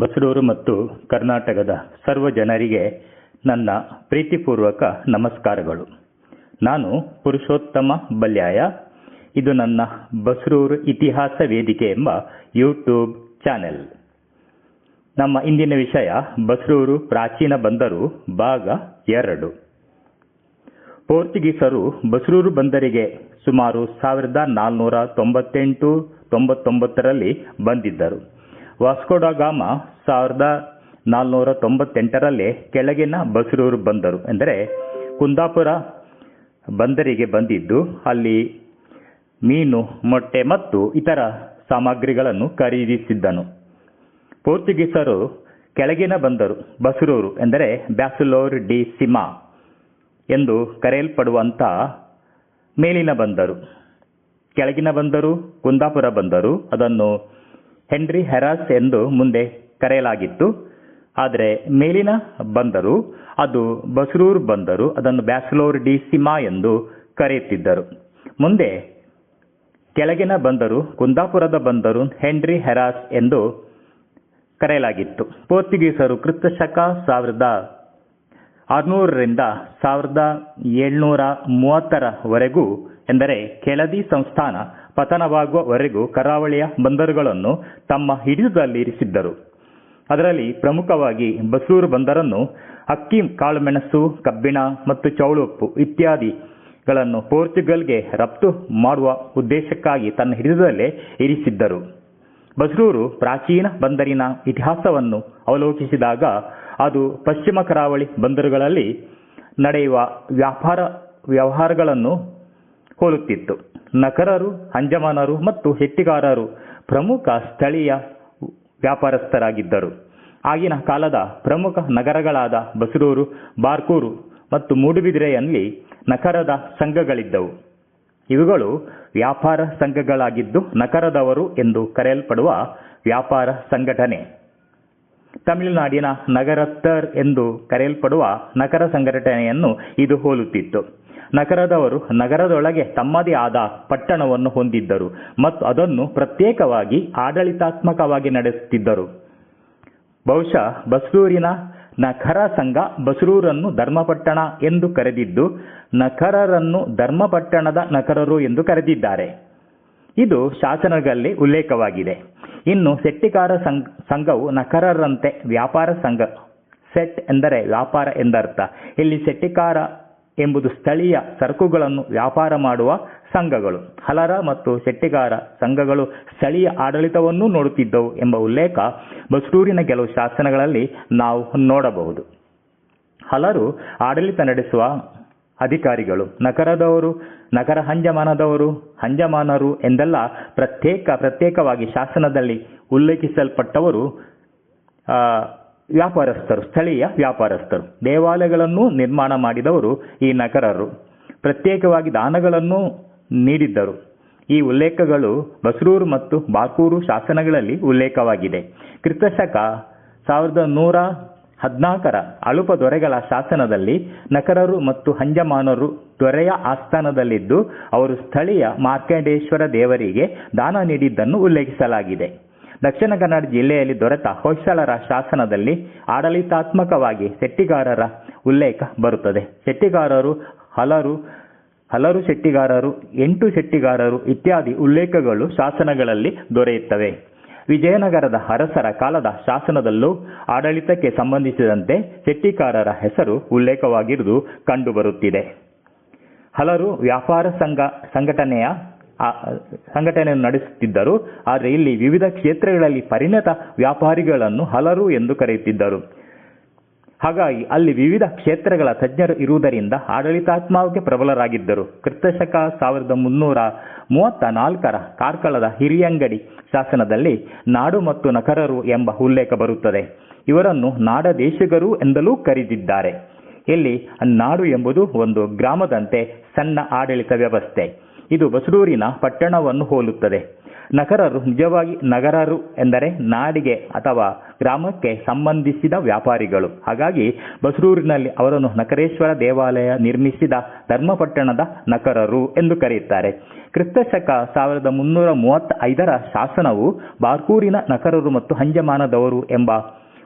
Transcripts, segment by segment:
ಬಸರೂರು ಮತ್ತು ಕರ್ನಾಟಕದ ಸರ್ವ ಜನರಿಗೆ ನನ್ನ ಪ್ರೀತಿಪೂರ್ವಕ ನಮಸ್ಕಾರಗಳು. ನಾನು ಪುರುಷೋತ್ತಮ ಬಲ್ಯಾಯ. ಇದು ನನ್ನ ಬಸರೂರು ಇತಿಹಾಸ ವೇದಿಕೆ ಎಂಬ ಯೂಟ್ಯೂಬ್ ಚಾನೆಲ್. ನಮ್ಮ ಇಂದಿನ ವಿಷಯ ಬಸರೂರು ಪ್ರಾಚೀನ ಬಂದರು ಭಾಗ ಎರಡು. ಪೋರ್ಚುಗೀಸರು ಬಸರೂರು ಬಂದರಿಗೆ ಸುಮಾರು ಸಾವಿರದ ನಾಲ್ನೂರ ತೊಂಬತ್ತೆಂಟು ತೊಂಬತ್ತೊಂಬತ್ತರಲ್ಲಿ ಬಂದಿದ್ದರು. ವಾಸ್ಕೋಡಗಾಮ ಸಾವಿರದ ನಾಲ್ನೂರ ತೊಂಬತ್ತೆಂಟರಲ್ಲಿ ಕೆಳಗಿನ ಬಸರೂರು ಬಂದರು ಎಂದರೆ ಕುಂದಾಪುರ ಬಂದರಿಗೆ ಬಂದಿದ್ದು, ಅಲ್ಲಿ ಮೀನು, ಮೊಟ್ಟೆ ಮತ್ತು ಇತರ ಸಾಮಗ್ರಿಗಳನ್ನು ಖರೀದಿಸಿದ್ದನು. ಪೋರ್ಚುಗೀಸರು ಕೆಳಗಿನ ಬಂದರು, ಬಸರೂರು ಎಂದರೆ ಬ್ಯಾಸುಲೋರ್ ಡಿ ಸಿಮಾ ಎಂದು ಕರೆಯಲ್ಪಡುವಂಥ ಮೇಲಿನ ಬಂದರು. ಕೆಳಗಿನ ಬಂದರು, ಕುಂದಾಪುರ ಬಂದರು. ಅದನ್ನು ಹೆನ್ರಿ ಹೆರಾಸ್ ಎಂದು ಮುಂದೆ ಕರೆಯಲಾಗಿತ್ತು. ಆದರೆ ಮೇಲಿನ ಬಂದರು, ಅದು ಬಸರೂರ್ ಬಂದರು, ಅದನ್ನು ಬ್ಯಾಸ್ಲೋರ್ ಡಿ ಸಿಮಾ ಎಂದು ಕರೆಯುತ್ತಿದ್ದರು. ಮುಂದೆ ಕೆಳಗಿನ ಬಂದರು, ಕುಂದಾಪುರದ ಬಂದರು, ಹೆನ್ರಿ ಹೆರಾಸ್ ಎಂದು ಕರೆಯಲಾಗಿತ್ತು. ಪೋರ್ಚುಗೀಸರು ಕ್ರಿಸ್ತಶಕ ಸಾವಿರದ ಆರುನೂರರಿಂದ ಸಾವಿರದ ಏಳ್ನೂರ ಮೂವತ್ತರವರೆಗೂ ಎಂದರೆ ಕೆಳದಿ ಸಂಸ್ಥಾನ ಪತನವಾಗುವವರೆಗೂ ಕರಾವಳಿಯ ಬಂದರುಗಳನ್ನು ತಮ್ಮ ಹಿಡಿತದಲ್ಲಿರಿಸಿದ್ದರು ಅದರಲ್ಲಿ ಪ್ರಮುಖವಾಗಿ ಬಸೂರು ಬಂದರನ್ನು ಅಕ್ಕಿ, ಕಾಳುಮೆಣಸು, ಕಬ್ಬಿಣ ಮತ್ತು ಚೌಳುಪ್ಪು ಇತ್ಯಾದಿಗಳನ್ನು ಪೋರ್ಚುಗಲ್ಗೆ ರಫ್ತು ಮಾಡುವ ಉದ್ದೇಶಕ್ಕಾಗಿ ತನ್ನ ಹಿಡಿತದಲ್ಲೇ ಇರಿಸಿದ್ದರು. ಬಸರೂರು ಪ್ರಾಚೀನ ಬಂದರಿನ ಇತಿಹಾಸವನ್ನು ಅವಲೋಕಿಸಿದಾಗ ಅದು ಪಶ್ಚಿಮ ಕರಾವಳಿ ಬಂದರುಗಳಲ್ಲಿ ನಡೆಯುವ ವ್ಯಾಪಾರ ವ್ಯವಹಾರಗಳನ್ನು ಹೋಲುತ್ತಿತ್ತು ನಕರರು, ಅಂಜಮಾನರು ಮತ್ತು ಹೆಟ್ಟಿಗಾರರು ಪ್ರಮುಖ ಸ್ಥಳೀಯ ವ್ಯಾಪಾರಸ್ಥರಾಗಿದ್ದರು. ಆಗಿನ ಕಾಲದ ಪ್ರಮುಖ ನಗರಗಳಾದ ಬಸರೂರು ಬಾರ್ಕೂರು ಮತ್ತು ಮೂಡುಬಿದಿರೆಯಲ್ಲಿ ನಕರದ ಸಂಘಗಳಿದ್ದವು. ಇವುಗಳು ವ್ಯಾಪಾರ ಸಂಘಗಳಾಗಿದ್ದು ನಕರದವರು ಎಂದು ಕರೆಯಲ್ಪಡುವ ವ್ಯಾಪಾರ ಸಂಘಟನೆ. ತಮಿಳುನಾಡಿನ ನಗರತ್ತರ್ ಎಂದು ಕರೆಯಲ್ಪಡುವ ನಗರ ಸಂಘಟನೆಯನ್ನು ಇದು ಹೋಲುತ್ತಿತ್ತು. ನಗರದವರು ನಗರದೊಳಗೆ ತಮ್ಮದೇ ಆದ ಪಟ್ಟಣವನ್ನು ಹೊಂದಿದ್ದರು ಮತ್ತು ಅದನ್ನು ಪ್ರತ್ಯೇಕವಾಗಿ ಆಡಳಿತಾತ್ಮಕವಾಗಿ ನಡೆಸುತ್ತಿದ್ದರು. ಬಹುಶಃ ಬಸರೂರಿನ ನಖರ ಸಂಘ ಬಸರೂರನ್ನು ಧರ್ಮಪಟ್ಟಣ ಎಂದು ಕರೆದಿದ್ದು, ನಖರರನ್ನು ಧರ್ಮಪಟ್ಟಣದ ನಖರರು ಎಂದು ಕರೆದಿದ್ದಾರೆ. ಇದು ಶಾಸನಗಳಲ್ಲಿ ಉಲ್ಲೇಖವಾಗಿದೆ. ಇನ್ನು ಸೆಟ್ಟಿಕಾರ ಸಂಘವು ನಕರರಂತೆ ವ್ಯಾಪಾರ ಸಂಘ. ಸೆಟ್ ಎಂದರೆ ವ್ಯಾಪಾರ ಎಂದರ್ಥ. ಇಲ್ಲಿ ಸೆಟ್ಟಿಕಾರ ಎಂಬುದು ಸ್ಥಳೀಯ ಸರಕುಗಳನ್ನು ವ್ಯಾಪಾರ ಮಾಡುವ ಸಂಘಗಳು. ಹಲರ ಮತ್ತು ಶೆಟ್ಟಿಗಾರ ಸಂಘಗಳು ಸ್ಥಳೀಯ ಆಡಳಿತವನ್ನು ನೋಡುತ್ತಿದ್ದವು ಎಂಬ ಉಲ್ಲೇಖ ಬಸರೂರಿನ ಕೆಲವು ಶಾಸನಗಳಲ್ಲಿ ನಾವು ನೋಡಬಹುದು. ಹಲರು ಆಡಳಿತ ನಡೆಸುವ ಅಧಿಕಾರಿಗಳು ನಗರದವರು ನಗರ ಹಂಜಮಾನದವರು ಹಂಜಮಾನರು ಎಂದೆಲ್ಲ ಪ್ರತ್ಯೇಕ, ಪ್ರತ್ಯೇಕವಾಗಿ ಶಾಸನದಲ್ಲಿ ಉಲ್ಲೇಖಿಸಲ್ಪಟ್ಟವರು ವ್ಯಾಪಾರಸ್ಥರು, ಸ್ಥಳೀಯ ವ್ಯಾಪಾರಸ್ಥರು. ದೇವಾಲಯಗಳನ್ನು ನಿರ್ಮಾಣ ಮಾಡಿದವರು ಈ ನಗರರು. ಪ್ರತ್ಯೇಕವಾಗಿ ದಾನಗಳನ್ನು ನೀಡಿದ್ದರು. ಈ ಉಲ್ಲೇಖಗಳು ಬಸರೂರು ಮತ್ತು ಬಾಕೂರು ಶಾಸನಗಳಲ್ಲಿ ಉಲ್ಲೇಖವಾಗಿದೆ. ಕ್ರಿಸ್ತಶಕ ಸಾವಿರದ ನೂರ ಹದಿನಾಲ್ಕರ ಅಳುಪ ದೊರೆಗಳ ಶಾಸನದಲ್ಲಿ ನಕರರು ಮತ್ತು ಹಂಜಮಾನರು ದೊರೆಯ ಆಸ್ಥಾನದಲ್ಲಿದ್ದು, ಅವರು ಸ್ಥಳೀಯ ಮಾರ್ಕಂಡೇಶ್ವರ ದೇವರಿಗೆ ದಾನ ನೀಡಿದ್ದನ್ನು ಉಲ್ಲೇಖಿಸಲಾಗಿದೆ. ದಕ್ಷಿಣ ಕನ್ನಡ ಜಿಲ್ಲೆಯಲ್ಲಿ ದೊರೆತ ಹೊಯ್ಸಳರ ಶಾಸನದಲ್ಲಿ ಆಡಳಿತಾತ್ಮಕವಾಗಿ ಶೆಟ್ಟಿಗಾರರ ಉಲ್ಲೇಖ ಬರುತ್ತದೆ. ಶೆಟ್ಟಿಗಾರರು, ಹಲರು ಹಲರು ಶೆಟ್ಟಿಗಾರರು, ಎಂಟು ಶೆಟ್ಟಿಗಾರರು ಇತ್ಯಾದಿ ಉಲ್ಲೇಖಗಳು ಶಾಸನಗಳಲ್ಲಿ ದೊರೆಯುತ್ತವೆ. ವಿಜಯನಗರದ ಅರಸರ ಕಾಲದ ಶಾಸನದಲ್ಲೂ ಆಡಳಿತಕ್ಕೆ ಸಂಬಂಧಿಸಿದಂತೆ ಶೆಟ್ಟಿಕಾರರ ಹೆಸರು ಉಲ್ಲೇಖವಾಗಿರುವುದು ಕಂಡುಬರುತ್ತಿದೆ. ಹಲರು ವ್ಯಾಪಾರ ಸಂಘ, ಸಂಘಟನೆಯ ಸಂಘಟನೆಯನ್ನು ನಡೆಸುತ್ತಿದ್ದರು, ಆದರೆ ಇಲ್ಲಿ ವಿವಿಧ ಕ್ಷೇತ್ರಗಳಲ್ಲಿ ಪರಿಣತ ವ್ಯಾಪಾರಿಗಳನ್ನು ಹಲರು ಎಂದು ಕರೆಯುತ್ತಿದ್ದರು. ಹಾಗಾಗಿ ಅಲ್ಲಿ ವಿವಿಧ ಕ್ಷೇತ್ರಗಳ ತಜ್ಞರು ಇರುವುದರಿಂದ ಆಡಳಿತಾತ್ಮಕ ಪ್ರಬಲರಾಗಿದ್ದರು. ಕ್ರಿಸ್ತಶಕ ಸಾವಿರದ ಮುನ್ನೂರ ಮೂವತ್ತ ನಾಲ್ಕರ ಕಾರ್ಕಳದ ಹಿರಿಯಂಗಡಿ ಶಾಸನದಲ್ಲಿ ನಾಡು ಮತ್ತು ನಕರರು ಎಂಬ ಉಲ್ಲೇಖ ಬರುತ್ತದೆ. ಇವರನ್ನು ನಾಡ ದೇಶಿಗರು ಎಂದಲೂ ಕರೆದಿದ್ದಾರೆ. ಇಲ್ಲಿ ನಾಡು ಎಂಬುದು ಒಂದು ಗ್ರಾಮದಂತೆ ಸಣ್ಣ ಆಡಳಿತ ವ್ಯವಸ್ಥೆ. ಇದು ಬಸರೂರಿನ ಪಟ್ಟಣವನ್ನು ಹೋಲುತ್ತದೆ. ನಕರರು ನಿಜವಾಗಿ ನಗರರು ಎಂದರೆ ನಾಡಿಗೆ ಅಥವಾ ಗ್ರಾಮಕ್ಕೆ ಸಂಬಂಧಿಸಿದ ವ್ಯಾಪಾರಿಗಳು. ಹಾಗಾಗಿ ಬಸರೂರಿನಲ್ಲಿ ಅವರನ್ನು ನಕರೇಶ್ವರ ದೇವಾಲಯ ನಿರ್ಮಿಸಿದ ಧರ್ಮಪಟ್ಟಣದ ನಕರರು ಎಂದು ಕರೆಯುತ್ತಾರೆ. ಕ್ರಿಸ್ತಶಕ ಸಾವಿರದ ಮುನ್ನೂರ ಮೂವತ್ತ ಐದರ ಶಾಸನವು ಬಾರ್ಕೂರಿನ ನಕರರು ಮತ್ತು ಹಂಜಮಾನದವರು ಎಂಬ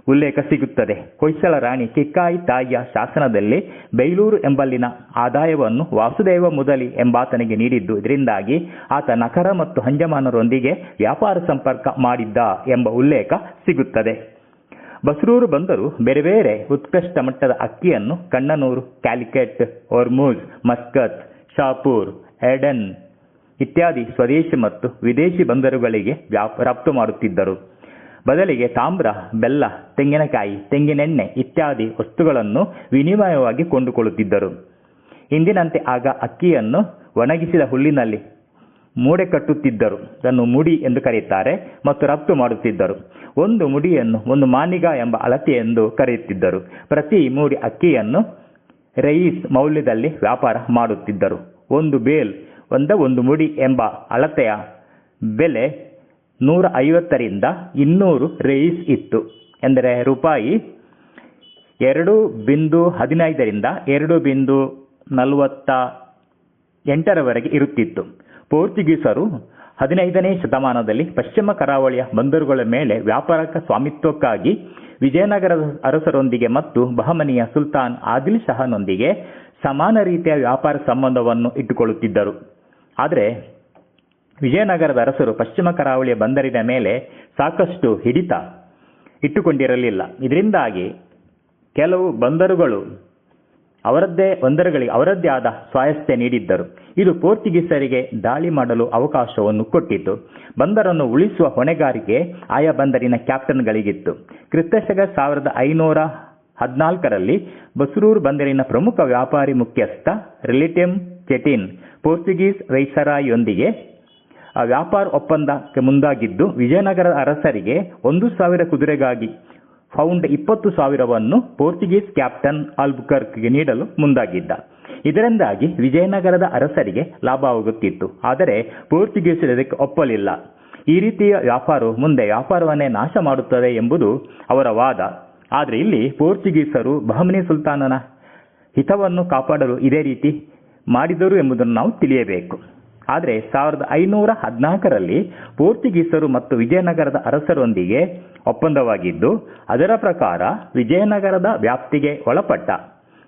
ಉಲ್ಲೇಖ ಸಿಗುತ್ತದೆ. ಹೊಯ್ಸಳ ರಾಣಿ ಕಿಕ್ಕಾಯಿ ತಾಯಿಯ ಶಾಸನದಲ್ಲಿ ಬೈಲೂರು ಎಂಬಲ್ಲಿನ ಆದಾಯವನ್ನು ವಾಸುದೇವ ಮುದಲಿ ಎಂಬಾತನಿಗೆ ನೀಡಿದ್ದು. ಇದರಿಂದಾಗಿ ಆತ ನಕರ ಮತ್ತು ಹಂಜಮಾನರೊಂದಿಗೆ ವ್ಯಾಪಾರ ಸಂಪರ್ಕ ಮಾಡಿದ್ದ ಎಂಬ ಉಲ್ಲೇಖ ಸಿಗುತ್ತದೆ. ಬಸರೂರು ಬಂದರು. ಬೇರೆ ಬೇರೆ ಉತ್ಕೃಷ್ಟ ಮಟ್ಟದ ಅಕ್ಕಿಯನ್ನು Kannanur, Calicut Ormuz Muscat, Shapur Aden ಇತ್ಯಾದಿ ಸ್ವದೇಶಿ ಮತ್ತು ವಿದೇಶಿ ಬಂದರುಗಳಿಗೆ ವ್ಯಾಪ, ರಫ್ತು ಮಾಡುತ್ತಿದ್ದರು. ಬದಲಿಗೆ ತಾಮ್ರ, ಬೆಲ್ಲ, ತೆಂಗಿನಕಾಯಿ, ತೆಂಗಿನೆಣ್ಣೆ ಇತ್ಯಾದಿ ವಸ್ತುಗಳನ್ನು ವಿನಿಮಯವಾಗಿ ಕೊಂಡುಕೊಳ್ಳುತ್ತಿದ್ದರು. ಇಂದಿನಂತೆ ಆಗ ಅಕ್ಕಿಯನ್ನು ಒಣಗಿಸಿದ ಹುಲ್ಲಿನಲ್ಲಿ ಮೂಡೆ ಕಟ್ಟುತ್ತಿದ್ದರು. ಅದನ್ನು ಮುಡಿ ಎಂದು ಕರೆಯುತ್ತಾರೆ ಮತ್ತು ರಫ್ತು ಮಾಡುತ್ತಿದ್ದರು. ಒಂದು ಮುಡಿಯನ್ನು ಒಂದು ಮಾನಿಗ ಎಂಬ ಅಳತೆ ಎಂದು ಕರೆಯುತ್ತಿದ್ದರು. ಪ್ರತಿ ಮೂಡಿ ಅಕ್ಕಿಯನ್ನು ರೈಸ್ ಮೌಲ್ಯದಲ್ಲಿ ವ್ಯಾಪಾರ ಮಾಡುತ್ತಿದ್ದರು. ಒಂದು ಬೇಲ್, ಒಂದ ಒಂದು ಮುಡಿ ಎಂಬ ಅಳತೆಯ ಬೆಲೆ ನೂರ ಐವತ್ತರಿಂದ ಇನ್ನೂರು ರೇಸ್ ಇತ್ತು. ಎಂದರೆ ರೂಪಾಯಿ ಎರಡು ಬಿಂದು ಹದಿನೈದರಿಂದ ಎರಡು ಬಿಂದು ನಲವತ್ತ ಎಂಟರವರೆಗೆ ಇರುತ್ತಿತ್ತು. ಪೋರ್ಚುಗೀಸರು ಹದಿನೈದನೇ ಶತಮಾನದಲ್ಲಿ ಪಶ್ಚಿಮ ಕರಾವಳಿಯ ಬಂದರುಗಳ ಮೇಲೆ ವ್ಯಾಪಾರಕ ಸ್ವಾಮಿತ್ವಕ್ಕಾಗಿ ವಿಜಯನಗರದ ಅರಸರೊಂದಿಗೆ ಮತ್ತು ಬಹಮನಿಯ ಸುಲ್ತಾನ್ ಆದಿಲ್ ಶಹನೊಂದಿಗೆ ಸಮಾನ ರೀತಿಯ ವ್ಯಾಪಾರ ಸಂಬಂಧವನ್ನು ಇಟ್ಟುಕೊಳ್ಳುತ್ತಿದ್ದರು. ಆದರೆ ವಿಜಯನಗರದ ಅರಸರು ಪಶ್ಚಿಮ ಕರಾವಳಿಯ ಬಂದರಿನ ಮೇಲೆ ಸಾಕಷ್ಟು ಹಿಡಿತ ಇಟ್ಟುಕೊಂಡಿರಲಿಲ್ಲ. ಇದರಿಂದಾಗಿ ಕೆಲವು ಬಂದರುಗಳು ಅವರದ್ದೇ, ಬಂದರುಗಳಿಗೆ ಅವರದ್ದೇ ಆದ ಸ್ವಾಯಸ್ಥೆ ನೀಡಿದ್ದರು. ಇದು ಪೋರ್ಚುಗೀಸರಿಗೆ ದಾಳಿ ಮಾಡಲು ಅವಕಾಶವನ್ನು ಕೊಟ್ಟಿತು. ಬಂದರನ್ನು ಉಳಿಸುವ ಹೊಣೆಗಾರಿಕೆ ಆಯಾ ಬಂದರಿನ ಕ್ಯಾಪ್ಟನ್ಗಳಿಗಿತ್ತು. ಕ್ರಿಸ್ತಶಕ ಸಾವಿರದ ಐನೂರ ಹದಿನಾಲ್ಕರಲ್ಲಿ ಬಸರೂರು ಬಂದರಿನ ಪ್ರಮುಖ ವ್ಯಾಪಾರಿ ಮುಖ್ಯಸ್ಥ ರಿಲಿಟಿಮ್ ಚೆಟಿನ್ ಪೋರ್ಚುಗೀಸ್ ವೈಸರಾಯೊಂದಿಗೆ ಆ ವ್ಯಾಪಾರ ಒಪ್ಪಂದಕ್ಕೆ ಮುಂದಾಗಿದ್ದು ವಿಜಯನಗರದ ಅರಸರಿಗೆ ಒಂದು ಸಾವಿರ ಕುದುರೆಗಾಗಿ ಫೌಂಡ್ ಇಪ್ಪತ್ತು ಸಾವಿರವನ್ನು ಪೋರ್ಚುಗೀಸ್ ಕ್ಯಾಪ್ಟನ್ ಆಲ್ಬುಕರ್ಕ್ಗೆ ನೀಡಲು ಮುಂದಾಗಿದ್ದ. ಇದರಿಂದಾಗಿ ವಿಜಯನಗರದ ಅರಸರಿಗೆ ಲಾಭವಾಗುತ್ತಿತ್ತು ಆದರೆ ಪೋರ್ಚುಗೀಸರು ಇದಕ್ಕೆ ಒಪ್ಪಲಿಲ್ಲ. ಈ ರೀತಿಯ ವ್ಯಾಪಾರವು ಮುಂದೆ ವ್ಯಾಪಾರವನ್ನೇ ನಾಶ ಮಾಡುತ್ತದೆ ಎಂಬುದು ಅವರ ವಾದ. ಆದರೆ ಇಲ್ಲಿ ಪೋರ್ಚುಗೀಸರು ಬಹಮನಿ ಸುಲ್ತಾನನ ಹಿತವನ್ನು ಕಾಪಾಡಲು ಇದೇ ರೀತಿ ಮಾಡಿದರು ಎಂಬುದನ್ನು ನಾವು ತಿಳಿಯಬೇಕು. ಆದರೆ ಸಾವಿರದ ಐನೂರ ಹದಿನಾಲ್ಕರಲ್ಲಿ ಪೋರ್ಚುಗೀಸರು ಮತ್ತು ವಿಜಯನಗರದ ಅರಸರೊಂದಿಗೆ ಒಪ್ಪಂದವಾಗಿದ್ದು, ಅದರ ಪ್ರಕಾರ ವಿಜಯನಗರದ ವ್ಯಾಪ್ತಿಗೆ ಒಳಪಟ್ಟ.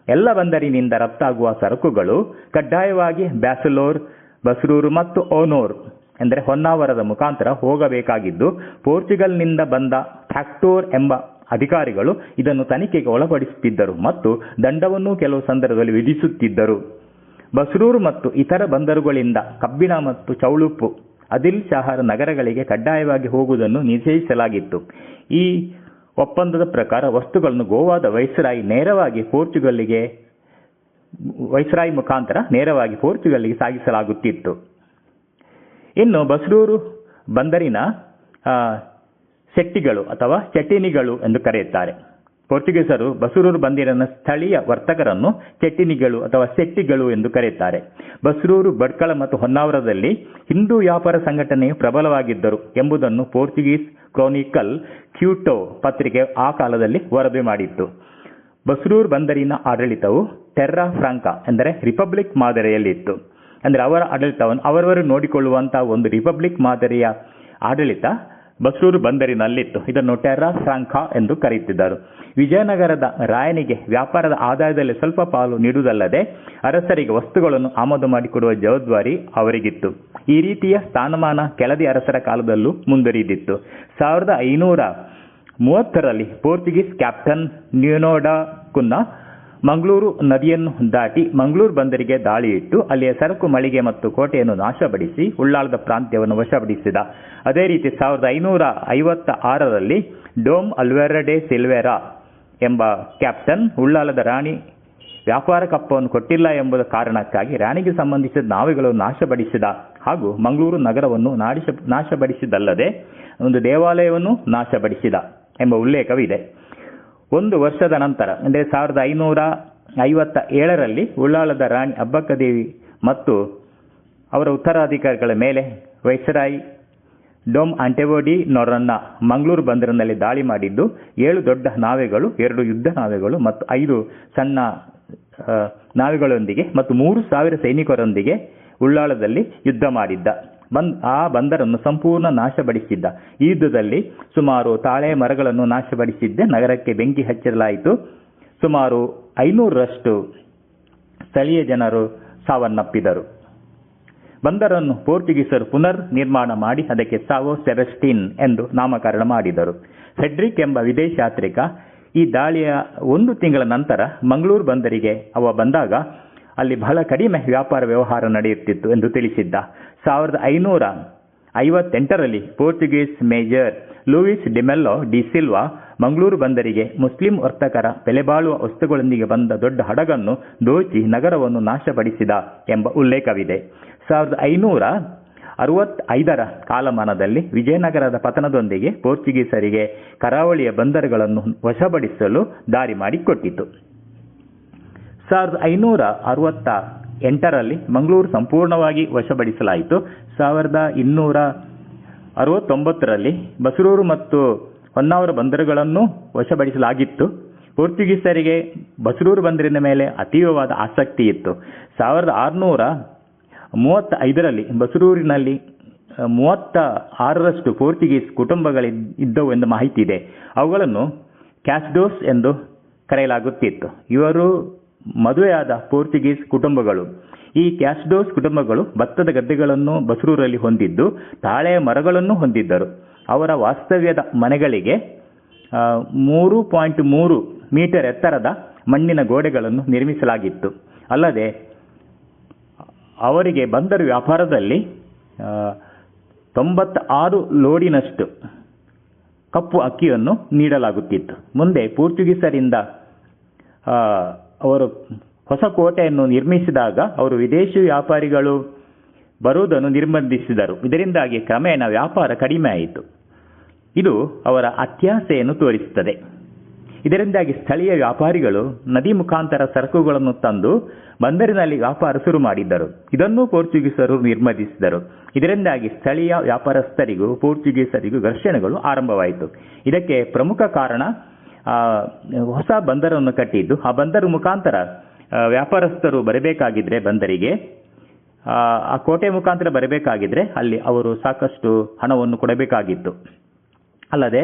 ಎಲ್ಲ ಬಂದರಿನಿಂದ ರಫ್ತಾಗುವ ಸರಕುಗಳು ಕಡ್ಡಾಯವಾಗಿ ಬ್ಯಾಸಲೋರ್, ಬಸರೂರು ಮತ್ತು ಓನೋರ್ ಎಂದರೆ ಹೊನ್ನಾವರದ ಮುಖಾಂತರ ಹೋಗಬೇಕಾಗಿದ್ದು, ಪೋರ್ಚುಗಲ್ನಿಂದ ಬಂದ ಫ್ಯಾಕ್ಟೋರ್ ಎಂಬ ಅಧಿಕಾರಿಗಳು ಇದನ್ನು ತನಿಖೆಗೆ ಒಳಪಡಿಸುತ್ತಿದ್ದರು ಮತ್ತು ದಂಡವನ್ನು ಕೆಲವು ಸಂದರ್ಭದಲ್ಲಿ ವಿಧಿಸುತ್ತಿದ್ದರು. ಬಸ್ರೂರು ಮತ್ತು ಇತರ ಬಂದರುಗಳಿಂದ ಕಬ್ಬಿಣ ಮತ್ತು ಚೌಳುಪ್ಪು, ಅದಿಲ್ ಶಹರ್ ನಗರಗಳಿಗೆ ಕಡ್ಡಾಯವಾಗಿ ಹೋಗುವುದನ್ನು ನಿಷೇಧಿಸಲಾಗಿತ್ತು. ಈ ಒಪ್ಪಂದದ ಪ್ರಕಾರ ವಸ್ತುಗಳನ್ನು ಗೋವಾದ ವೈಸ್ರಾಯಿ ನೇರವಾಗಿ ಪೋರ್ಚುಗಲ್ಗೆ ವೈಸ್ರಾಯಿ ಮುಖಾಂತರ ನೇರವಾಗಿ ಪೋರ್ಚುಗಲ್ಗೆ ಸಾಗಿಸಲಾಗುತ್ತಿತ್ತು. ಇನ್ನು ಬಸ್ರೂರು ಬಂದರಿನ ಸೆಟ್ಟಿಗಳು ಅಥವಾ ಚಟಿನಿಗಳು ಎಂದು ಕರೆಯುತ್ತಾರೆ. ಪೋರ್ಚುಗೀಸರು ಬಸರೂರು ಬಂದೀರನ ಸ್ಥಳೀಯ ವರ್ತಕರನ್ನು ಚೆಟ್ಟಿನಿಗಳು ಅಥವಾ ಸೆಟ್ಟಿಗಳು ಎಂದು ಕರೆಯುತ್ತಾರೆ. ಬಸರೂರು, ಭಟ್ಕಳ ಮತ್ತು ಹೊನ್ನಾವರದಲ್ಲಿ ಹಿಂದೂ ವ್ಯಾಪಾರ ಸಂಘಟನೆಯು ಪ್ರಬಲವಾಗಿದ್ದರು ಎಂಬುದನ್ನು ಪೋರ್ಚುಗೀಸ್ ಕ್ರೋನಿಕಲ್ ಕ್ಯೂಟೋ ಪತ್ರಿಕೆ ಆ ಕಾಲದಲ್ಲಿ ವರದಿ ಮಾಡಿತ್ತು. ಬಸರೂರು ಬಂದರಿನ ಆಡಳಿತವು ಟೆರ್ರಾ ಫ್ರಾಂಕಾ ಎಂದರೆ ರಿಪಬ್ಲಿಕ್ ಮಾದರಿಯಲ್ಲಿತ್ತು. ಅಂದರೆ ಅವರ ಆಡಳಿತವನ್ನು ಅವರವರು ನೋಡಿಕೊಳ್ಳುವಂತಹ ಒಂದು ರಿಪಬ್ಲಿಕ್ ಮಾದರಿಯ ಆಡಳಿತ ಬಸ್ರೂರು ಬಂದರಿನಲ್ಲಿತ್ತು. ಇದನ್ನು ಟೆರ್ರಾ ಫ್ರಾಂಕಾ ಎಂದು ಕರೆಯುತ್ತಿದ್ದರು. ವಿಜಯನಗರದ ರಾಯನಿಗೆ ವ್ಯಾಪಾರದ ಆದಾಯದಲ್ಲಿ ಸ್ವಲ್ಪ ಪಾಲು ನೀಡುವುದಲ್ಲದೆ ಅರಸರಿಗೆ ವಸ್ತುಗಳನ್ನು ಆಮದು ಮಾಡಿಕೊಡುವ ಜವಾಬ್ದಾರಿ ಅವರಿಗಿತ್ತು. ಈ ರೀತಿಯ ಸ್ಥಾನಮಾನ ಕೆಳದಿ ಅರಸರ ಕಾಲದಲ್ಲೂ ಮುಂದುವರಿದಿತ್ತು. ಸಾವಿರದ ಐನೂರ ಮೂವತ್ತರಲ್ಲಿ Portuguese captain Nuno da Cunha Mangaluru ನದಿಯನ್ನು ದಾಟಿ ಮಂಗಳೂರು ಬಂದರಿಗೆ ದಾಳಿ ಇಟ್ಟು ಅಲ್ಲಿಯ ಸರಕು, ಮಳಿಗೆ ಮತ್ತು ಕೋಟೆಯನ್ನು ನಾಶಪಡಿಸಿ ಉಳ್ಳಾಳದ ಪ್ರಾಂತ್ಯವನ್ನು ವಶಪಡಿಸಿದ. ಅದೇ ರೀತಿ ಸಾವಿರದ ಐನೂರ ಐವತ್ತ ಆರರಲ್ಲಿ ಡೋಮ್ ಅಲ್ವೆರಡೆ ಸಿಲ್ವೆರಾ ಎಂಬ ಕ್ಯಾಪ್ಟನ್ ಉಳ್ಳಾಲದ ರಾಣಿ ವ್ಯಾಪಾರ ಕಪ್ಪವನ್ನು ಕೊಟ್ಟಿಲ್ಲ ಎಂಬುದ ಕಾರಣಕ್ಕಾಗಿ ರಾಣಿಗೆ ಸಂಬಂಧಿಸಿದ ನಾವೆಗಳನ್ನು ನಾಶಪಡಿಸಿದ ಹಾಗೂ ಮಂಗಳೂರು ನಗರವನ್ನು ನಾಡಿಶ, ನಾಶಪಡಿಸಿದಲ್ಲದೆ ಒಂದು ದೇವಾಲಯವನ್ನು ನಾಶಪಡಿಸಿದ ಎಂಬ ಉಲ್ಲೇಖವಿದೆ. ಒಂದು ವರ್ಷದ ನಂತರ, ಅಂದರೆ ಸಾವಿರದ ಐನೂರ ಐವತ್ತ ಏಳರಲ್ಲಿ ಉಳ್ಳಾಳದ ರಾಣಿ ಅಬ್ಬಕ್ಕದೇವಿ ಮತ್ತು ಅವರ ಉತ್ತರಾಧಿಕಾರಿಗಳ ಮೇಲೆ ವೈಸರಾಯ್ ಡೋಮ್ ಅಂಟೆವೋಡಿ ನೊರನ್ನ ಮಂಗಳೂರು ಬಂದರಿನಲ್ಲಿ ದಾಳಿ ಮಾಡಿದ್ದು, ಏಳು ದೊಡ್ಡ ನಾವೆಗಳು, ಎರಡು ಯುದ್ಧ ನಾವೆಗಳು ಮತ್ತು ಐದು ಸಣ್ಣ ನಾವೆಗಳೊಂದಿಗೆ ಮತ್ತು ಮೂರು ಸಾವಿರ ಸೈನಿಕರೊಂದಿಗೆ ಉಳ್ಳಾಳದಲ್ಲಿ ಯುದ್ಧ ಮಾಡಿದ್ದ. ಬಂದ್ ಆ ಬಂದರನ್ನು ಸಂಪೂರ್ಣ ನಾಶಪಡಿಸಿದ್ದ. ಯುದ್ಧದಲ್ಲಿ ಸುಮಾರು ತಾಳೆ ಮರಗಳನ್ನು ನಾಶಪಡಿಸಿದ್ದೆ, ನಗರಕ್ಕೆ ಬೆಂಕಿ ಹಚ್ಚಿರಲಾಯಿತು. ಸುಮಾರು ಐನೂರರಷ್ಟು ಸ್ಥಳೀಯ ಜನರು ಸಾವನ್ನಪ್ಪಿದರು. ಬಂದರನ್ನು ಪೋರ್ಚುಗೀಸರು ಪುನರ್ ನಿರ್ಮಾಣ ಮಾಡಿ ಅದಕ್ಕೆ ಸಾವೋ ಸೆರೆಸ್ಟೀನ್ ಎಂದು ನಾಮಕರಣ ಮಾಡಿದರು. ಫೆಡ್ರಿಕ್ ಎಂಬ ವಿದೇಶಾತ್ರಿಕ ಈ ದಾಳಿಯ ಒಂದು ತಿಂಗಳ ನಂತರ ಮಂಗಳೂರು ಬಂದರಿಗೆ ಅವ ಬಂದಾಗ ಅಲ್ಲಿ ಬಹಳ ಕಡಿಮೆ ವ್ಯಾಪಾರ ವ್ಯವಹಾರ ನಡೆಯುತ್ತಿತ್ತು ಎಂದು ತಿಳಿಸಿದ್ದ. ಸಾವಿರದ ಐನೂರ ಐವತ್ತೆಂಟರಲ್ಲಿ Portuguese major Luis de Mello de Silva Mangaluru ಬಂದರಿಗೆ ಮುಸ್ಲಿಂ ವರ್ತಕರ ಬೆಲೆಬಾಳುವ ವಸ್ತುಗಳೊಂದಿಗೆ ಬಂದ ದೊಡ್ಡ ಹಡಗನ್ನು ದೋಚಿ ನಗರವನ್ನು ನಾಶಪಡಿಸಿದ ಎಂಬ ಉಲ್ಲೇಖವಿದೆ. ಸಾವಿರದ ಐನೂರ ಅರವತ್ತೈದರ ಕಾಲಮಾನದಲ್ಲಿ ವಿಜಯನಗರದ ಪತನದೊಂದಿಗೆ ಪೋರ್ಚುಗೀಸರಿಗೆ ಕರಾವಳಿಯ ಬಂದರುಗಳನ್ನು ವಶಪಡಿಸಲು ದಾರಿ ಮಾಡಿಕೊಟ್ಟಿತು. ಸಾವಿರದ ಐನೂರ ಅರವತ್ತ ಎಂಟರಲ್ಲಿ ಮಂಗಳೂರು ಸಂಪೂರ್ಣವಾಗಿ ವಶಪಡಿಸಲಾಯಿತು. ಸಾವಿರದ ಇನ್ನೂರ ಅರವತ್ತೊಂಬತ್ತರಲ್ಲಿ ಬಸರೂರು ಮತ್ತು ಹೊನ್ನಾವರ ಬಂದರುಗಳನ್ನು ವಶಪಡಿಸಲಾಗಿತ್ತು. ಪೋರ್ಚುಗೀಸರಿಗೆ ಬಸರೂರು ಬಂದರಿನ ಮೇಲೆ ಅತೀವವಾದ ಆಸಕ್ತಿ ಇತ್ತು ಸಾವಿರದ ಆರುನೂರ ಮೂವತ್ತ ಐದರಲ್ಲಿ ಬಸರೂರಿನಲ್ಲಿ ಮೂವತ್ತ ಆರರಷ್ಟು ಪೋರ್ಚುಗೀಸ್ ಕುಟುಂಬಗಳಿದ್ದವು ಎಂದು ಮಾಹಿತಿ ಇದೆ. ಅವುಗಳನ್ನು ಕ್ಯಾಸ್ಡೋಸ್ ಎಂದು ಕರೆಯಲಾಗುತ್ತಿತ್ತು. ಇವರು ಮದುವೆಯಾದ ಪೋರ್ಚುಗೀಸ್ ಕುಟುಂಬಗಳು. ಈ ಕ್ಯಾಸ್ಡೋಸ್ ಕುಟುಂಬಗಳು ಭತ್ತದ ಗದ್ದೆಗಳನ್ನು ಬಸರೂರಲ್ಲಿ ಹೊಂದಿದ್ದು, ತಾಳೆ ಮರಗಳನ್ನು ಹೊಂದಿದ್ದರು. ಅವರ ವಾಸ್ತವ್ಯದ ಮನೆಗಳಿಗೆ ಮೂರು ಪಾಯಿಂಟ್ ಮೂರು ಮೀಟರ್ ಎತ್ತರದ ಮಣ್ಣಿನ ಗೋಡೆಗಳನ್ನು ನಿರ್ಮಿಸಲಾಗಿತ್ತು. ಅಲ್ಲದೆ, ಅವರಿಗೆ ಬಂದರು ವ್ಯಾಪಾರದಲ್ಲಿ ತೊಂಬತ್ತ ಆರು ಲೋಡಿನಷ್ಟು ಕಪ್ಪು ಅಕ್ಕಿಯನ್ನು ನೀಡಲಾಗುತ್ತಿತ್ತು. ಮುಂದೆ ಪೋರ್ಚುಗೀಸರಿಂದ ಅವರು ಹೊಸ ಕೋಟೆಯನ್ನು ನಿರ್ಮಿಸಿದಾಗ ಅವರು ವಿದೇಶಿ ವ್ಯಾಪಾರಿಗಳು ಬರುವುದನ್ನು ನಿರ್ಬಂಧಿಸಿದರು. ಇದರಿಂದಾಗಿ ಕ್ರಮೇಣ ವ್ಯಾಪಾರ ಕಡಿಮೆ ಆಯಿತು. ಇದು ಅವರ ಅತ್ಯಾಸೆಯನ್ನು ತೋರಿಸುತ್ತದೆ. ಇದರಿಂದಾಗಿ ಸ್ಥಳೀಯ ವ್ಯಾಪಾರಿಗಳು ನದಿ ಮುಖಾಂತರ ಸರಕುಗಳನ್ನು ತಂದು ಬಂದರಿನಲ್ಲಿ ವ್ಯಾಪಾರ ಶುರು ಮಾಡಿದ್ದರು. ಇದನ್ನು ಪೋರ್ಚುಗೀಸರು ನಿರ್ಬಂಧಿಸಿದರು. ಇದರಿಂದಾಗಿ ಸ್ಥಳೀಯ ವ್ಯಾಪಾರಸ್ಥರಿಗೂ ಪೋರ್ಚುಗೀಸರಿಗೂ ಘರ್ಷಣೆಗಳು ಆರಂಭವಾಯಿತು. ಇದಕ್ಕೆ ಪ್ರಮುಖ ಕಾರಣ ಹೊಸ ಬಂದರನ್ನು ಕಟ್ಟಿದ್ದು. ಆ ಬಂದರು ಮುಖಾಂತರ ವ್ಯಾಪಾರಸ್ಥರು ಬರಬೇಕಾಗಿದ್ದರೆ ಬಂದರಿಗೆ ಆ, ಕೋಟೆ ಮುಖಾಂತರ ಬರಬೇಕಾಗಿದ್ದರೆ ಅಲ್ಲಿ ಅವರು ಸಾಕಷ್ಟು ಹಣವನ್ನು ಕೊಡಬೇಕಾಗಿತ್ತು. ಅಲ್ಲದೆ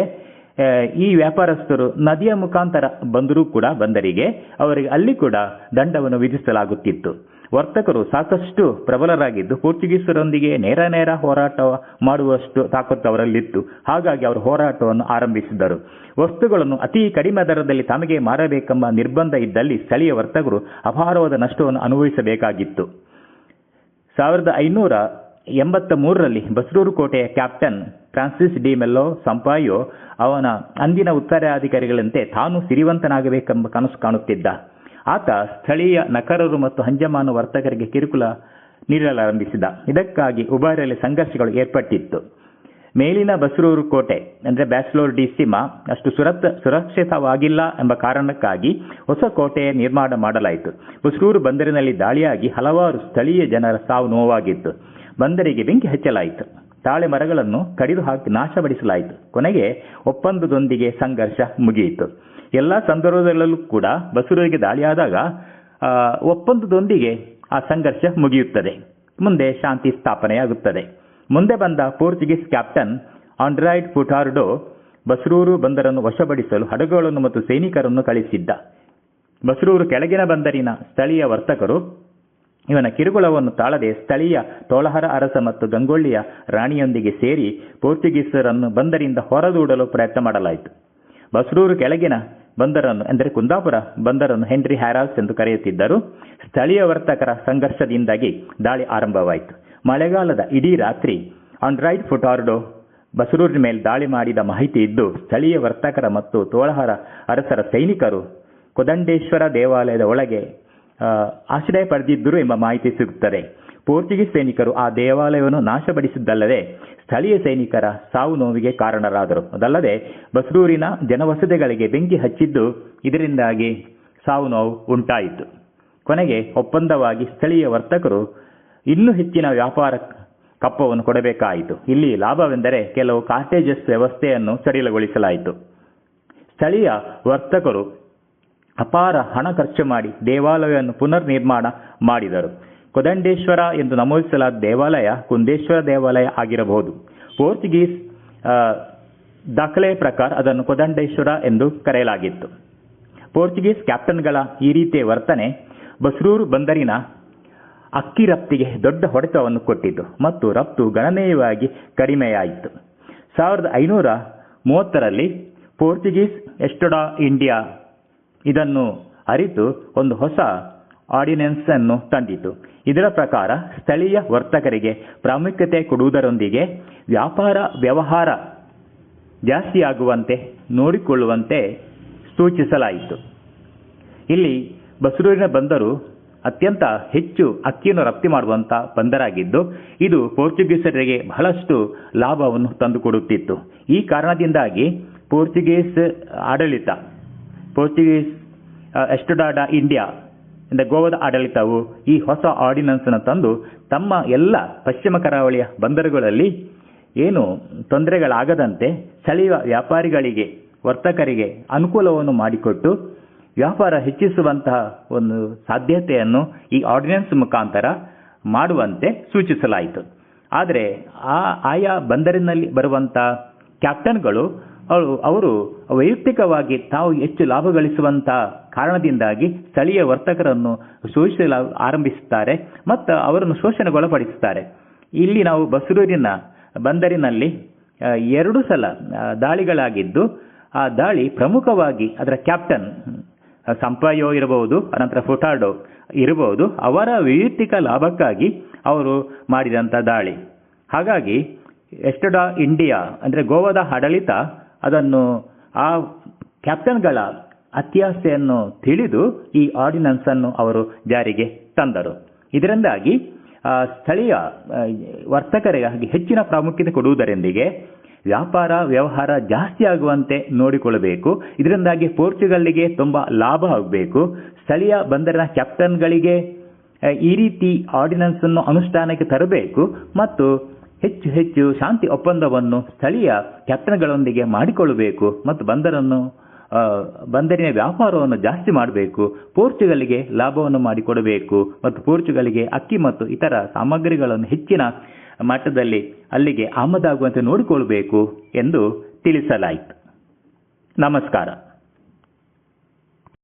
ಈ ವ್ಯಾಪಾರಸ್ಥರು ನದಿಯ ಮುಖಾಂತರ ಬಂದರೂ ಕೂಡ ಬಂದರಿಗೆ ಅವರಿಗೆ ಅಲ್ಲಿ ಕೂಡ ದಂಡವನ್ನು ವಿಧಿಸಲಾಗುತ್ತಿತ್ತು. ವರ್ತಕರು ಸಾಕಷ್ಟು ಪ್ರಬಲರಾಗಿದ್ದು, ಪೋರ್ಚುಗೀಸರೊಂದಿಗೆ ನೇರ ನೇರ ಹೋರಾಟ ಮಾಡುವಷ್ಟು ತಾಕತ್ತು ಅವರಲ್ಲಿತ್ತು. ಹಾಗಾಗಿ ಅವರು ಹೋರಾಟವನ್ನು ಆರಂಭಿಸಿದರು ವಸ್ತುಗಳನ್ನು ಅತಿ ಕಡಿಮೆ ದರದಲ್ಲಿ ತಮಗೆ ಮಾರಬೇಕೆಂಬ ನಿರ್ಬಂಧ ಇದ್ದಲ್ಲಿ ಸ್ಥಳೀಯ ವರ್ತಕರು ಅಪಾರವಾದ ನಷ್ಟವನ್ನು ಅನುಭವಿಸಬೇಕಾಗಿತ್ತು. ಸಾವಿರದ ಐನೂರ ಎಂಬತ್ತ ಮೂರರಲ್ಲಿ ಬಸರೂರು ಕೋಟೆಯ captain Francis de Mello Sampaio ಅವನ ಅಂದಿನ ಉತ್ತರಾಧಿಕಾರಿಗಳಂತೆ ತಾನು ಸಿರಿವಂತನಾಗಬೇಕೆಂಬ ಕನಸು ಕಾಣುತ್ತಿದ್ದ. ಆತ ಸ್ಥಳೀಯ ನಕರರು ಮತ್ತು ಹಂಜಮಾನು ವರ್ತಕರಿಗೆ ಕಿರುಕುಳ ನೀಡಲಾರಂಭಿಸಿದ. ಇದಕ್ಕಾಗಿ ಉಭಯರಲ್ಲಿ ಸಂಘರ್ಷಗಳು ಏರ್ಪಟ್ಟಿತ್ತು. ಮೇಲಿನ ಬಸರೂರು ಕೋಟೆ, ಅಂದರೆ ಬ್ಯಾಸ್ಲೋರ್ ಡಿ ಸಿಮಾ ಅಷ್ಟು ಸುರತ್, ಸುರಕ್ಷಿತವಾಗಿಲ್ಲ ಎಂಬ ಕಾರಣಕ್ಕಾಗಿ ಹೊಸ ಕೋಟೆ ನಿರ್ಮಾಣ ಮಾಡಲಾಯಿತು. ಬಸರೂರು ಬಂದರಿನಲ್ಲಿ ದಾಳಿಯಾಗಿ ಹಲವಾರು ಸ್ಥಳೀಯ ಜನರ ಸಾವು ನೋವಾಗಿತ್ತು. ಬಂದರಿಗೆ ಬೆಂಕಿ ಹಚ್ಚಲಾಯಿತು. ತಾಳೆ ಮರಗಳನ್ನು ಕಡಿದು ಹಾಕಿ ನಾಶಪಡಿಸಲಾಯಿತು. ಕೊನೆಗೆ ಒಪ್ಪಂದದೊಂದಿಗೆ ಸಂಘರ್ಷ ಮುಗಿಯಿತು. ಎಲ್ಲ ಸಂದರ್ಭದಲ್ಲೂ ಕೂಡ ಬಸುರಿಗೆ ದಾಳಿಯಾದಾಗ ಒಪ್ಪಂದದೊಂದಿಗೆ ಆ ಸಂಘರ್ಷ ಮುಗಿಯುತ್ತದೆ. ಮುಂದೆ ಶಾಂತಿ ಸ್ಥಾಪನೆಯಾಗುತ್ತದೆ. ಮುಂದೆ ಬಂದ Portuguese captain Andre Furtado Basrur ಬಂದರನ್ನು ವಶಪಡಿಸಲು ಹಡಗುಗಳನ್ನು ಮತ್ತು ಸೈನಿಕರನ್ನು ಕಳಿಸಿದ್ದ. ಬಸರೂರು ಕೆಳಗಿನ ಬಂದರಿನ ಸ್ಥಳೀಯ ವರ್ತಕರು ಇವನ ಕಿರುಕುಳವನ್ನು ತಾಳದೆ ಸ್ಥಳೀಯ ತೋಳಹರ ಅರಸ ಮತ್ತು ಗಂಗೊಳ್ಳಿಯ ರಾಣಿಯೊಂದಿಗೆ ಸೇರಿ ಪೋರ್ಚುಗೀಸರನ್ನು ಬಂದರಿಂದ ಹೊರದೂಡಲು ಪ್ರಯತ್ನ ಮಾಡಲಾಯಿತು. ಬಸರೂರು ಕೆಳಗಿನ ಬಂದರನ್ನು, ಅಂದರೆ ಕುಂದಾಪುರ ಬಂದರನ್ನು ಹೆನ್ರಿ ಹ್ಯಾರಾಲ್ಸ್ ಎಂದು ಕರೆಯುತ್ತಿದ್ದರು. ಸ್ಥಳೀಯ ವರ್ತಕರ ಸಂಘರ್ಷದಿಂದಾಗಿ ದಾಳಿ ಆರಂಭವಾಯಿತು. ಮಳೆಗಾಲದ ಇಡೀ ರಾತ್ರಿ ಆಂಡ್ರಾಯ್ಡ್ ಫುಟಾರ್ಡೋ ಬಸರೂರಿನ ಮೇಲೆ ದಾಳಿ ಮಾಡಿದ ಮಾಹಿತಿ ಇದ್ದು, ಸ್ಥಳೀಯ ವರ್ತಕರ ಮತ್ತು ತೋಳಹರ ಅರಸರ ಸೈನಿಕರು ಕೊದಂಡೇಶ್ವರ ದೇವಾಲಯದ ಒಳಗೆ ಆಶ್ರಯ ಪಡೆದಿದ್ದರು ಎಂಬ ಮಾಹಿತಿ ಸಿಗುತ್ತದೆ. ಪೋರ್ಚುಗೀಸ್ ಸೈನಿಕರು ಆ ದೇವಾಲಯವನ್ನು ನಾಶಪಡಿಸಿದ್ದಲ್ಲದೆ ಸ್ಥಳೀಯ ಸೈನಿಕರ ಸಾವು ನೋವಿಗೆ ಕಾರಣರಾದರು. ಅದಲ್ಲದೆ ಬಸರೂರಿನ ಜನವಸತಿಗಳಿಗೆ ಬೆಂಕಿ ಹಚ್ಚಿದ್ದು ಇದರಿಂದಾಗಿ ಸಾವು ನೋವು ಉಂಟಾಯಿತು. ಕೊನೆಗೆ ಒಪ್ಪಂದವಾಗಿ ಸ್ಥಳೀಯ ವರ್ತಕರು ಇನ್ನೂ ಹೆಚ್ಚಿನ ವ್ಯಾಪಾರ ಕಪ್ಪವನ್ನು ಕೊಡಬೇಕಾಯಿತು. ಇಲ್ಲಿ ಲಾಭವೆಂದರೆ ಕೆಲವು ಕಾರ್ಟೇಜಸ್ ವ್ಯವಸ್ಥೆಯನ್ನು ಸಡಿಲಗೊಳಿಸಲಾಯಿತು. ಸ್ಥಳೀಯ ವರ್ತಕರು ಅಪಾರ ಹಣ ಖರ್ಚು ಮಾಡಿ ದೇವಾಲಯವನ್ನು ಪುನರ್ ನಿರ್ಮಾಣ ಮಾಡಿದರು. ಕೊದಂಡೇಶ್ವರ ಎಂದು ನಮೂದಿಸಲಾದ ದೇವಾಲಯ ಕುಂದೇಶ್ವರ ದೇವಾಲಯ ಆಗಿರಬಹುದು. ಪೋರ್ಚುಗೀಸ್ ದಾಖಲೆಯ ಪ್ರಕಾರ ಅದನ್ನು ಕೊದಂಡೇಶ್ವರ ಎಂದು ಕರೆಯಲಾಗಿತ್ತು. ಪೋರ್ಚುಗೀಸ್ ಕ್ಯಾಪ್ಟನ್ಗಳ ಈ ರೀತಿಯ ವರ್ತನೆ ಬಸ್ರೂರು ಬಂದರಿನ ಅಕ್ಕಿ ರಫ್ತಿಗೆ ದೊಡ್ಡ ಹೊಡೆತವನ್ನು ಕೊಟ್ಟಿತು ಮತ್ತು ರಫ್ತು ಗಣನೀಯವಾಗಿ ಕಡಿಮೆಯಾಯಿತು. ಸಾವಿರದ ಐನೂರ ಮೂವತ್ತರಲ್ಲಿ ಪೋರ್ಚುಗೀಸ್ ಎಸ್ಟೊಡಾ ಇಂಡಿಯಾ ಇದನ್ನು ಅರಿತು ಒಂದು ಹೊಸ ಆರ್ಡಿನೆನ್ಸ್ ಅನ್ನು ತಂದಿತು. ಇದರ ಪ್ರಕಾರ ಸ್ಥಳೀಯ ವರ್ತಕರಿಗೆ ಪ್ರಾಮುಖ್ಯತೆ ಕೊಡುವುದರೊಂದಿಗೆ ವ್ಯಾಪಾರ ವ್ಯವಹಾರ ಜಾಸ್ತಿಯಾಗುವಂತೆ ನೋಡಿಕೊಳ್ಳುವಂತೆ ಸೂಚಿಸಲಾಯಿತು. ಇಲ್ಲಿ ಬಸರೂರಿನ ಬಂದರು ಅತ್ಯಂತ ಹೆಚ್ಚು ಅಕ್ಕಿಯನ್ನು ರಫ್ತಿ ಮಾಡುವಂತ ಬಂದರಾಗಿದ್ದು, ಇದು ಪೋರ್ಚುಗೀಸರಿಗೆ ಬಹಳಷ್ಟು ಲಾಭವನ್ನು ತಂದುಕೊಡುತ್ತಿತ್ತು. ಈ ಕಾರಣದಿಂದಾಗಿ ಪೋರ್ಚುಗೀಸ್ ಆಡಳಿತ, ಪೋರ್ಚುಗೀಸ್ ಎಸ್ಟುಡಾಡಾ ಇಂಡಿಯಾ ಗೋವಾದ ಆಡಳಿತವು ಈ ಹೊಸ ಆರ್ಡಿನೆನ್ಸ್ ಅನ್ನು ತಂದು ತಮ್ಮ ಎಲ್ಲ ಪಶ್ಚಿಮ ಕರಾವಳಿಯ ಬಂದರುಗಳಲ್ಲಿ ಏನು ತೊಂದರೆಗಳಾಗದಂತೆ ಸ್ಥಳೀಯ ವ್ಯಾಪಾರಿಗಳಿಗೆ, ವರ್ತಕರಿಗೆ ಅನುಕೂಲವನ್ನು ಮಾಡಿಕೊಟ್ಟು ವ್ಯಾಪಾರ ಹೆಚ್ಚಿಸುವಂತಹ ಒಂದು ಸಾಧ್ಯತೆಯನ್ನು ಈ ಆರ್ಡಿನೆನ್ಸ್ ಮುಖಾಂತರ ಮಾಡುವಂತೆ ಸೂಚಿಸಲಾಯಿತು. ಆದರೆ ಆ, ಆಯಾ ಬಂದರಿನಲ್ಲಿ ಬರುವಂಥ ಕ್ಯಾಪ್ಟನ್ಗಳು ಅವರು ಅವರು ವೈಯಕ್ತಿಕವಾಗಿ ತಾವು ಹೆಚ್ಚು ಲಾಭ ಗಳಿಸುವಂತ ಕಾರಣದಿಂದಾಗಿ ಸ್ಥಳೀಯ ವರ್ತಕರನ್ನು ಶೋಷಿಸಲು ಆರಂಭಿಸುತ್ತಾರೆ ಮತ್ತು ಅವರನ್ನು ಶೋಷಣೆಗೊಳಪಡಿಸುತ್ತಾರೆ. ಇಲ್ಲಿ ನಾವು ಬಸರೂರಿನ ಬಂದರಿನಲ್ಲಿ ಎರಡು ಸಲ ದಾಳಿಗಳಾಗಿದ್ದು, ಆ ದಾಳಿ ಪ್ರಮುಖವಾಗಿ ಅದರ ಕ್ಯಾಪ್ಟನ್ ಸಂಪಾಯೋ ಇರಬಹುದು, ಅನಂತರ ಫುಟಾರ್ಡೋ ಇರಬಹುದು, ಅವರ ವೈಯಕ್ತಿಕ ಲಾಭಕ್ಕಾಗಿ ಅವರು ಮಾಡಿದಂಥ ದಾಳಿ. ಹಾಗಾಗಿ ಎಸ್ಟಡಾ ಇಂಡಿಯಾ, ಅಂದರೆ ಗೋವಾದ ಆಡಳಿತ ಅದನ್ನು ಆ ಕ್ಯಾಪ್ಟನ್ಗಳ ಅತ್ಯಾಸೆಯನ್ನು ತಿಳಿದು ಈ ಆರ್ಡಿನೆನ್ಸ್ ಅನ್ನು ಅವರು ಜಾರಿಗೆ ತಂದರು. ಇದರಿಂದಾಗಿ ಸ್ಥಳೀಯ ವರ್ತಕರಿಗಾಗಿ ವರ್ತಕರಿಗೆ ಹೆಚ್ಚಿನ ಪ್ರಾಮುಖ್ಯತೆ ಕೊಡುವುದರೊಂದಿಗೆ ವ್ಯಾಪಾರ, ವ್ಯವಹಾರ ಜಾಸ್ತಿ ಆಗುವಂತೆ ನೋಡಿಕೊಳ್ಳಬೇಕು. ಇದರಿಂದಾಗಿ ಪೋರ್ಚುಗಲ್ಗೆ ತುಂಬ ಲಾಭ ಆಗಬೇಕು. ಸ್ಥಳೀಯ ಬಂದರಿನ ಕ್ಯಾಪ್ಟನ್ಗಳಿಗೆ ಈ ರೀತಿ ಆರ್ಡಿನೆನ್ಸ್ ಅನ್ನು ಅನುಷ್ಠಾನಕ್ಕೆ ತರಬೇಕು. ಮತ್ತು ಹೆಚ್ಚು ಹೆಚ್ಚು ಶಾಂತಿ ಒಪ್ಪಂದವನ್ನು ಸ್ಥಳೀಯ ಕ್ಯಾಪ್ಟನ್ಗಳೊಂದಿಗೆ ಮಾಡಿಕೊಳ್ಳಬೇಕು ಮತ್ತು ಬಂದರನ್ನು ಬಂದರಿನ ವ್ಯಾಪಾರವನ್ನು ಜಾಸ್ತಿ ಮಾಡಬೇಕು ಪೋರ್ಚುಗಲ್ಗೆ ಲಾಭವನ್ನು ಮಾಡಿಕೊಡಬೇಕು ಮತ್ತು ಪೋರ್ಚುಗಲ್ಗೆ ಅಕ್ಕಿ ಮತ್ತು ಇತರ ಸಾಮಗ್ರಿಗಳನ್ನು ಹೆಚ್ಚಿನ ಮಟ್ಟದಲ್ಲಿ ಅಲ್ಲಿಗೆ ಆಮದಾಗುವಂತೆ ನೋಡಿಕೊಳ್ಳಬೇಕು ಎಂದು ತಿಳಿಸಲಾಯಿತು. ನಮಸ್ಕಾರ.